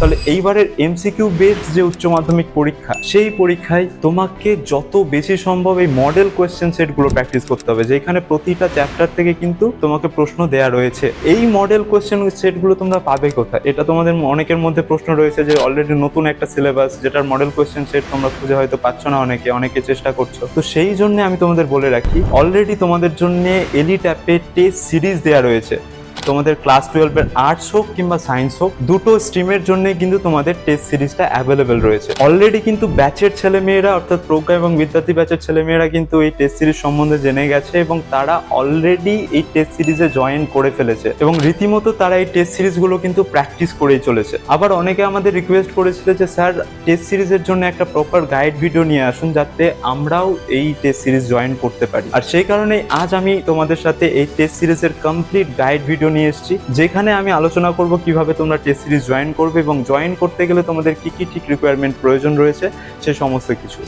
তাহলে এইবারের MCQ based যে উচ্চ মাধ্যমিক পরীক্ষা, সেই পরীক্ষায় তোমাকে যত বেশি সম্ভব এই মডেল কোয়েশ্চেন সেটগুলো প্র্যাকটিস করতে হবে, যেখানে প্রতিটা চ্যাপ্টার থেকে কিন্তু তোমাকে প্রশ্ন দেয়া রয়েছে। এই মডেল কোয়েশ্চেন সেটগুলো তোমরা পাবে কোথায়? এটা তোমাদের অনেকের মধ্যে প্রশ্ন রয়েছে যে অলরেডি নতুন একটা সিলেবাস যেটার মডেল কোয়েশ্চেন সেট তোমরা খুঁজে হয়তো পাচ্ছ না অনেকে অনেকে চেষ্টা করছ। তো সেই জন্য আমি তোমাদের বলে রাখি অলরেডি তোমাদের জন্য এলি ট্যাপে টেস্ট সিরিজ দেওয়া রয়েছে। তোমাদের ক্লাস টুয়েলভের আর্টস হোক কিংবা সায়েন্স হোক, দুটো স্ট্রিমের জন্য কিন্তু তোমাদের টেস্ট সিরিজটা অ্যাভেলেবেল রয়েছে। অলরেডি কিন্তু ব্যাচের ছেলেমেয়েরা অর্থাৎ প্রজ্ঞা এবং বিদ্যার্থী ব্যাচের ছেলেমেয়েরা কিন্তু এই টেস্ট সিরিজ সম্বন্ধে জেনে গেছে এবং তারা অলরেডি এই টেস্ট সিরিজে জয়েন করে ফেলেছে এবং রীতিমতো তারা এই টেস্ট সিরিজগুলো কিন্তু প্র্যাকটিস করেই চলেছে। আবার অনেকে আমাদের রিকোয়েস্ট করেছিল যে, স্যার টেস্ট সিরিজের জন্য একটা প্রপার গাইড ভিডিও নিয়ে আসুন যাতে আমরাও এই টেস্ট সিরিজ জয়েন করতে পারি। আর সেই কারণে আজ আমি তোমাদের সাথে এই টেস্ট সিরিজের কমপ্লিট গাইড ভিডিও নিয়ে এসেছি, যেখানে আমি আলোচনা করব কীভাবে তোমরা টেস্ট সিরিজ জয়েন করবে এবং জয়েন করতে গেলে তোমাদের কি কি ঠিক রিকোয়ারমেন্ট প্রয়োজন রয়েছে, সে সমস্ত কিছু।